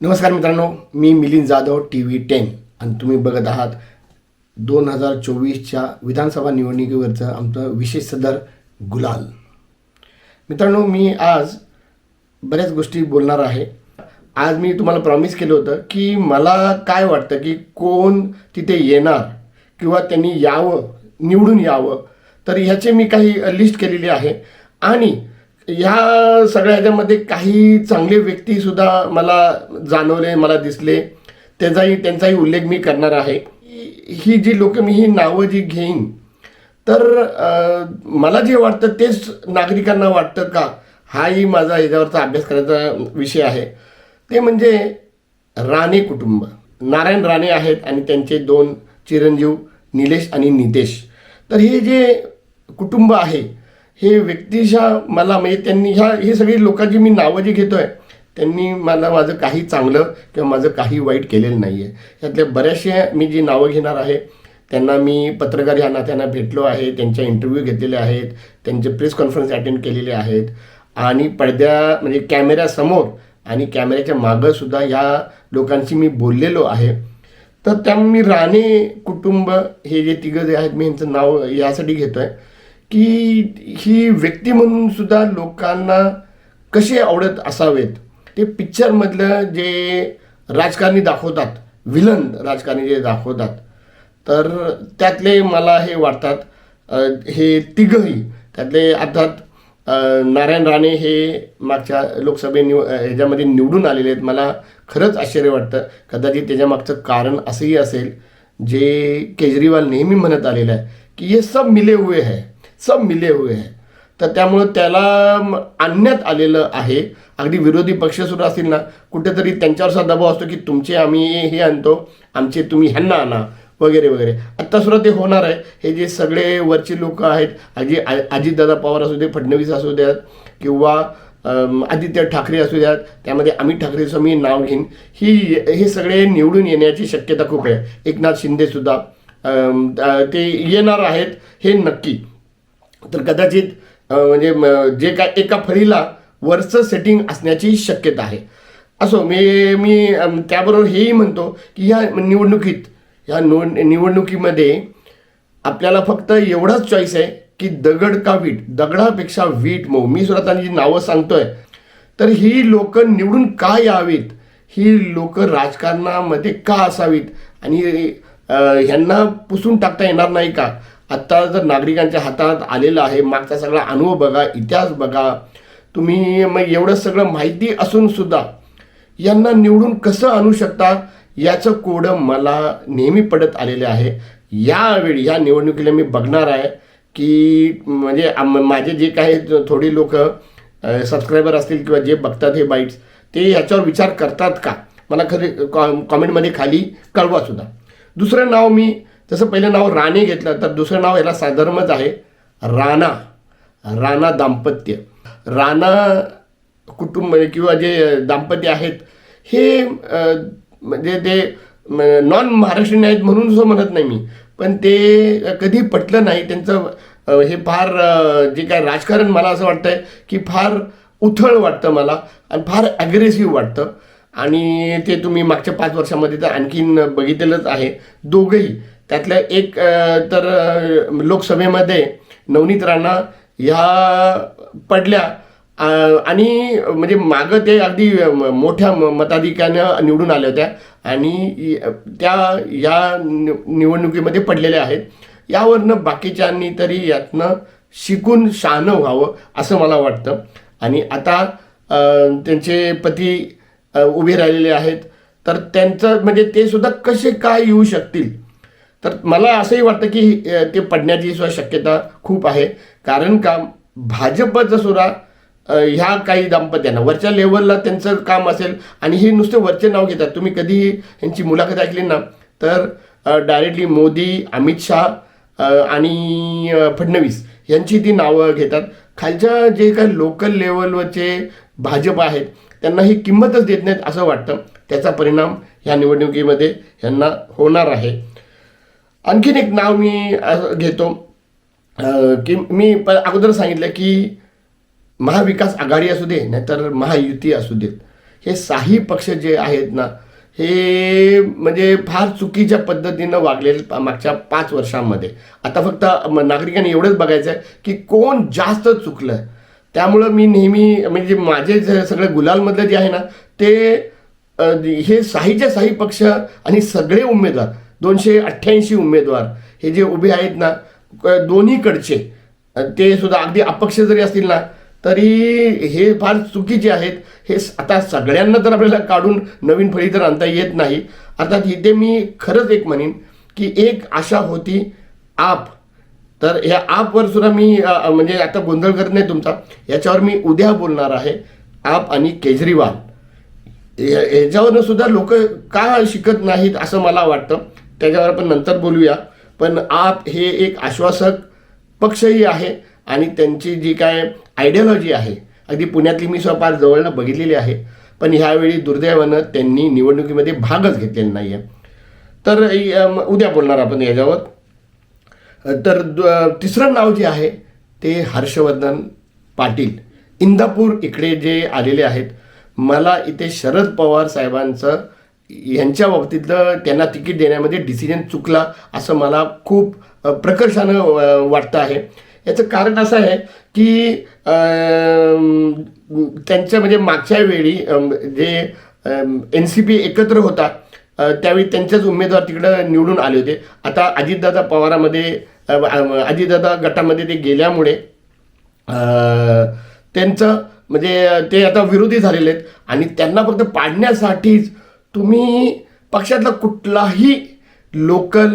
नमस्कार मित्रांनो मी Milind Jadhav T V ten. आणि तुम्ही बघत आहात दोन हजार चोवीसच्या विधानसभा निवडणुकीवरचं आमचं विशेष सदर गुलाल. मित्रांनो मी आज बऱ्याच गोष्टी बोलणार आहे. आज मी तुम्हाला प्रॉमिस केलं होतं की मला काय वाटतं की कोण तिथे येणार किंवा त्यांनी यावं निवडून यावं तर ह्याचे मी काही लिस्ट केलेली आहे. आणि ह्या सगळ्या ह्याच्यामध्ये काही चांगले व्यक्तीसुद्धा मला जाणवले मला दिसले. त्याचाही त्यांचाही उल्लेख मी करणार आहे. ही- जी लोक मी ही नावं जी घेईन तर मला जे वाटतं तेच नागरिकांना वाटतं का? हाही माझा याच्यावरचा अभ्यास करायचा विषय आहे. ते म्हणजे राणे कुटुंब. नारायण राणे आहेत आणि त्यांचे दोन चिरंजीव निलेश आणि नितेश. तर हे जे कुटुंब आहे हे व्यक्तिशः मला म्हणजे त्यांनी ह्या हे सगळी लोकांची मी नावं जी घेतो आहे त्यांनी मला माझं काही चांगलं किंवा माझं काही वाईट केलेलं नाही आहे यातल्या बऱ्याचशा मी जी नावं घेणार आहे त्यांना मी पत्रकार ह्या नात्यांना भेटलो आहे त्यांच्या इंटरव्ह्यू घेतलेले आहेत त्यांचे प्रेस कॉन्फरन्स अटेंड केलेले आहेत. आणि पडद्या म्हणजे कॅमेऱ्यासमोर आणि कॅमेऱ्याच्या मागंसुद्धा ह्या या लोकांशी मी बोललेलो आहे. तर त्या मी राणे कुटुंब हे जे तिघं जे आहेत मी यांचं नाव यासाठी घेतो आहे की ही व्यक्ती म्हणून सुद्धा लोकांना कसे आवडत असावेत ते पिक्चरमधलं जे राजकारणी दाखवतात विलन राजकारणी जे दाखवतात तर त्यातले मला हे वाटतात हे तिघही त्यातले अर्थात नारायण राणे हे मागच्या लोकसभे निव ह्याच्यामध्ये निवडून आलेले आहेत. मला खरंच आश्चर्य वाटतं. कदाचित त्याच्यामागचं कारण असंही असेल जे केजरीवाल नेहमी म्हणत आलेलं आहे की हे सब मिले हुए है. सब मिले हुए हैं. तर त्यामुळं त्याला आणण्यात आलेलं आहे. अगदी विरोधी पक्षसुद्धा असतील ना कुठेतरी त्यांच्यावरचा दबाव असतो की तुमचे आम्ही हे आणतो आमचे तुम्ही ह्यांना आणा वगैरे वगैरे. आत्ता सुद्धा ते होणार आहे. हे जे सगळे वरचे लोक आहेत अजी अजितदादा पवार असू दे फडणवीस असू द्यात किंवा आदित्य ठाकरे असू द्यात त्यामध्ये अमित ठाकरेचं मी नाव घेईन. ही हे सगळे निवडून येण्याची शक्यता खूप आहे. एकनाथ शिंदेसुद्धा ते येणार आहेत हे नक्की. तर कदाचित म्हणजे जे काय एका फळीला वरचं सेटिंग असण्याची शक्यता आहे. असो मी मी त्याबरोबर हेही म्हणतो की ह्या निवडणुकीत ह्या निवड निवडणुकीमध्ये आपल्याला फक्त एवढाच चॉईस आहे की दगड का वीट? दगडापेक्षा वीट मऊ. मी सुद्धा त्यांची नावं सांगतोय तर ही लोक निवडून का यावीत? ही लोक राजकारणामध्ये का असावीत? आणि ह्यांना पुसून टाकता येणार नाही का? आत्ता जर नागरिकांच्या हातात आलेलं आहे मागचा सगळा अनुभव बघा इतिहास बघा तुम्ही मग एवढं सगळं माहिती असूनसुद्धा यांना निवडून कसं आणू शकता याचं कोडं मला नेहमी पडत आलेले आहे. यावेळी ह्या निवडणुकीला मी बघणार आहे की म्हणजे माझे जे काही थोडी लोक सबस्क्रायबर असतील किंवा जे बघतात हे बाईट्स ते याच्यावर विचार करतात का? मला खरे कॉ कॉमेंटमध्ये खाली कळवा सुद्धा. दुसरं नाव मी जसं पहिलं नाव राणे घेतलं तर दुसरं नाव याला साधर्मच आहे. राणा. राणा दाम्पत्य. राणा कुटुंब म्हणजे किंवा जे दाम्पत्य आहेत हे म्हणजे ते नॉन महाराष्ट्रीयन आहेत म्हणून असं म्हणत नाही मी. पण ते कधी पटलं नाही. त्यांचं हे फार जे काय राजकारण मला असं वाटतं आहे की फार उथळ वाटतं मला आणि फार ॲग्रेसिव्ह वाटतं. आणि ते तुम्ही मागच्या पाच वर्षामध्ये तर आणखीन बघितलेलंच आहे. दोघंही. त्यातल्या एक तर लोकसभेमध्ये नवनीत राणा ह्या पडल्या. आणि म्हणजे मागं ते अगदी म- मोठ्या मताधिक्यानं निवडून आल्या होत्या. आणि त्या या निव- निवडणुकीमध्ये पडलेल्या आहेत. यावरनं बाकीच्यांनी तरी यातनं शिकून शहाणं व्हावं असं मला वाटतं. आणि आता त्यांचे पती उभे राहिलेले आहेत. तर त्यांचं म्हणजे ते सुद्धा कसे काय येऊ शकतील? तर मला असंही वाटतं की ते पडण्याची सुद्धा शक्यता खूप आहे. कारण का भाजप सुद्धा ह्या काही दाम्पत्यांना वरच्या लेवलला त्यांचं काम असेल आणि हे नुसते वरचे नाव घेतात. तुम्ही कधीही यांची मुलाखत ऐकली ना तर डायरेक्टली मोदी अमित शहा आणि फडणवीस यांची ती नावं घेतात. खालच्या जे काही लोकल लेवलवरचे भाजप आहेत त्यांना ही किंमतच देत नाहीत असं वाटतं. त्याचा परिणाम ह्या निवडणुकीमध्ये यांना होणार आहे. आणखीन एक नाव मी घेतो. की मी अगोदर सांगितलं की महाविकास आघाडी असू दे नाहीतर महायुती असू देत हे साही पक्ष जे आहेत ना हे म्हणजे फार चुकीच्या पद्धतीनं वागलेले मागच्या पाच वर्षांमध्ये. आता फक्त नागरिकांनी एवढंच बघायचं आहे की कोण जास्त चुकलं. त्यामुळं मी नेहमी म्हणजे माझे जे सगळे गुलालमधलं जे आहे ना ते हे साहीच्या साही पक्ष आणि सगळे उमेदवार. दोनशे अठ्ठ्याऐंशी उमेदवार हे जे उभे आहेत ना दोन्हीकडचे ते सुद्धा अगदी अपक्ष जरी असतील ना तरी हे फार चुकीचे आहेत. हे आता सगळ्यांना तर आपल्याला काढून नवीन फळी तर आणता येत नाही. अर्थात इथे मी खरंच एक म्हणेन की एक आशा होती आप. तर ह्या आपवर सुद्धा मी म्हणजे आता गोंधळ करत नाही तुमचा. याच्यावर मी उद्या बोलणार आहे आप आणि केजरीवाल. या- याच्यावरनं सुद्धा लोक का शिकत नाहीत असं मला वाटतं. त्याच्यावर आपण नंतर बोलूया. पण आप हे एक आश्वासक पक्षही आहे आणि त्यांची जी काय आयडियॉलॉजी आहे अगदी पुण्यातली मी स्वपार जवळनं बघितलेली आहे. पण ह्यावेळी दुर्दैवानं त्यांनी निवडणुकीमध्ये भागच घेतलेला नाही आहे तर उद्या बोलणार आपण याच्यावर. तर द- तिसरं नाव जे आहे ते हर्षवर्धन पाटील. इंदापूर इकडे जे आलेले आहेत मला इथे शरद पवार साहेबांचं यांच्या बाबतीतलं त्यांना तिकीट देण्यामध्ये डिसिजन चुकला असं मला खूप प्रकर्षानं वाटतं आहे. याचं कारण असं आहे की त्यांच्या म्हणजे मागच्या वेळी जे एन सी पी एकत्र होता त्यावेळी त्यांचेच उमेदवार तिकडं निवडून आले होते. आता अजितदादा पवारामध्ये अजितदादा गटामध्ये ते गेल्यामुळे त्यांचं म्हणजे ते आता विरोधी झालेले आहेत आणि त्यांना फक्त पाडण्यासाठीच तुम्ही पक्षातला कुठलाही लोकल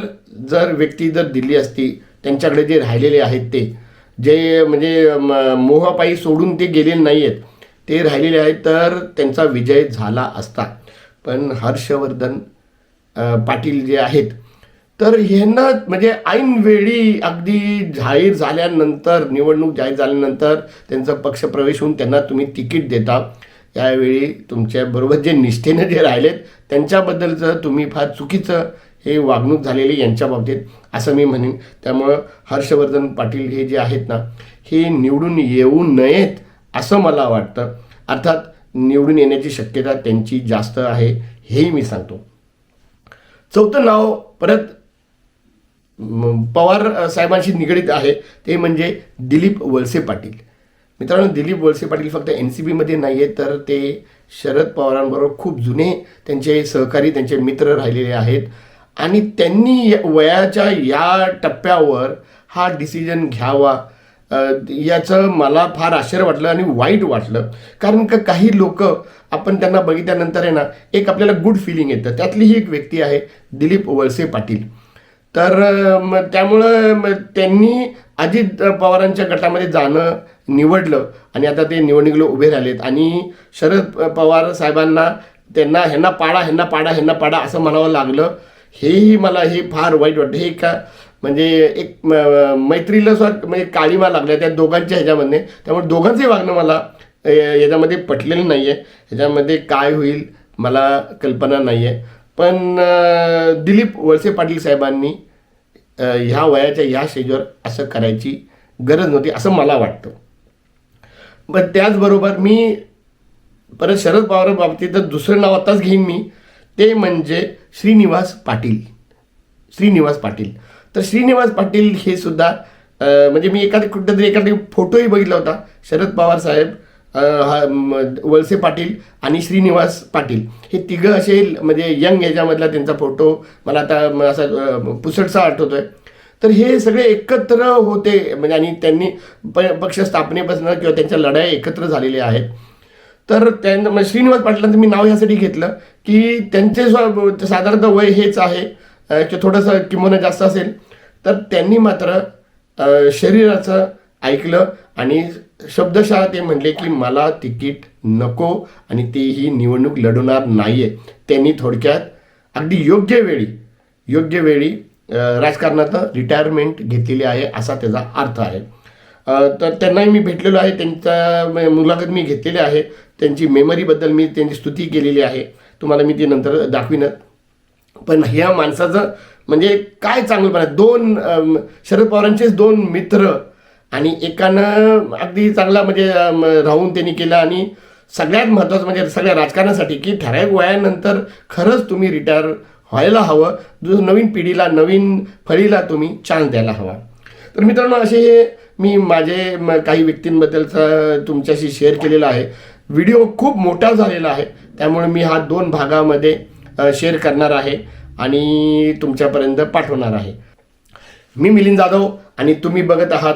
जर व्यक्ती जर दिली असती त्यांच्याकडे जे राहिलेले आहेत ते जे म्हणजे म- मोहापायी सोडून ते गेलेले नाही आहेत ते राहिलेले आहेत तर त्यांचा विजय झाला असता. पण हर्षवर्धन पाटील जे आहेत तर ह्यांना म्हणजे ऐनवेळी अगदी जाहीर झाल्यानंतर निवडणूक जाहीर झाल्यानंतर त्यांचा पक्षप्रवेश होऊन त्यांना तुम्ही तिकीट देता. यावेळी तुमच्याबरोबर जे निष्ठेनं जे राहिलेत त्यांच्याबद्दलचं तुम्ही फार चुकीचं हे वागणूक झालेली यांच्या बाबतीत असं मी म्हणेन. त्यामुळं हर्षवर्धन पाटील हे जे आहेत ना हे निवडून येऊ नयेत असं मला वाटतं. अर्थात निवडून येण्याची शक्यता त्यांची जास्त आहे हेही मी सांगतो. चौथं नाव परत पवार साहेबांशी निगडीत आहे ते म्हणजे दिलीप वळसे पाटील. मित्रांनो दिलीप वळसे पाटील फक्त एन सी बीमध्ये नाही आहेत तर ते शरद पवारांबरोबर खूप जुने त्यांचे सहकारी त्यांचे मित्र राहिलेले आहेत. आणि त्यांनी वयाच्या या टप्प्यावर हा डिसिजन घ्यावा. याचं मला फार आश्चर्य वाटलं आणि वाईट वाटलं. कारण का काही लोक आपण त्यांना बघितल्यानंतर आहे ना एक आपल्याला गुड फिलिंग येतं. त्यातली ही एक व्यक्ती आहे दिलीप वळसे पाटील. तर मग त्यामुळं मग त्यांनी अजित पवारांच्या गटामध्ये जाणं निवडलं आणि आता ते निवडणुकीला उभे राहिलेत. आणि शरद पवार साहेबांना त्यांना ह्यांना पाडा ह्यांना पाडा ह्यांना पाडा असं म्हणावं लागलं. हेही मला हे फार वाईट वाटतं. हे का म्हणजे एक म- मैत्रीला सुद्धा म्हणजे काळीमा लागल्या त्या दोघांच्या ह्याच्यामध्ये. त्यामुळे दोघांचंही वागणं मला याच्यामध्ये पटलेलं नाही आहे ह्याच्यामध्ये काय होईल मला कल्पना नाही आहे पण दिलीप वळसे पाटील साहेबांनी ह्या वयाच्या ह्या स्टेजवर असं करायची गरज नव्हती असं मला वाटतं. पण त्याचबरोबर मी परत शरद पवार बाबतीत दुसरं नाव आताच घेईन मी. ते म्हणजे श्रीनिवास पाटील. श्रीनिवास पाटील. तर श्रीनिवास पाटील हे सुद्धा म्हणजे मी एखादी कुठेतरी एखादी फोटोही बघितला होता. शरद पवार साहेब वळसे पाटील आणि श्रीनिवास पाटील. हे तिघं असे म्हणजे यंग याच्यामधला त्यांचा फोटो मला आता असा पुसटसा आठवतो आहे तर हे सगळे एकत्र होते म्हणजे आणि त्यांनी प पक्ष स्थापनेपासून किंवा त्यांच्या लढाया एकत्र झालेल्या आहेत. तर त्यांना मग श्रीनिवास पाटलांचं मी नाव ह्यासाठी घेतलं की त्यांचे स्व साधारणतः वय हेच आहे की किंवा थोडंसं किंमत जास्त असेल. तर त्यांनी मात्र शरीराचं ऐकलं आणि शब्दशः ते म्हणले की मला तिकीट नको आणि ती ही निवडणूक लढवणार नाही आहे त्यांनी थोडक्यात अगदी योग्य वेळी योग्य वेळी राजकारणात रिटायरमेंट घेतलेली आहे असा त्याचा अर्थ आहे. तर त्यांनाही मी भेटलेलो आहे त्यांचा मुलाखत मी घेतलेली आहे त्यांची मेमरीबद्दल मी त्यांची स्तुती केलेली आहे. तुम्हाला मी ती नंतर दाखविनच पण ह्या माणसाचं म्हणजे काय चांगलं आहे दोन शरद पवारांचेच दोन मित्र आणि एकानं अगदी चांगला म्हणजे राहून त्यांनी केलं आणि सगळ्यात महत्त्वाचं म्हणजे सगळ्या राजकारणासाठी की ठराविक वयानंतर खरंच तुम्ही रिटायर व्हायला हवं. जो नवीन पिढीला नवीन फळीला तुम्ही चान्स द्यायला हवा. तर मित्रांनो असे हे मी माझे म- काही व्यक्तींबद्दलचं तुमच्याशी शेअर केलेला आहे. व्हिडिओ खूप मोठा झालेला आहे. त्यामुळे मी हा दोन भागामध्ये शेअर करणार आहे आणि तुमच्यापर्यंत पाठवणार आहे. मी मिलिंद जाधव आणि तुम्ही बघत आहात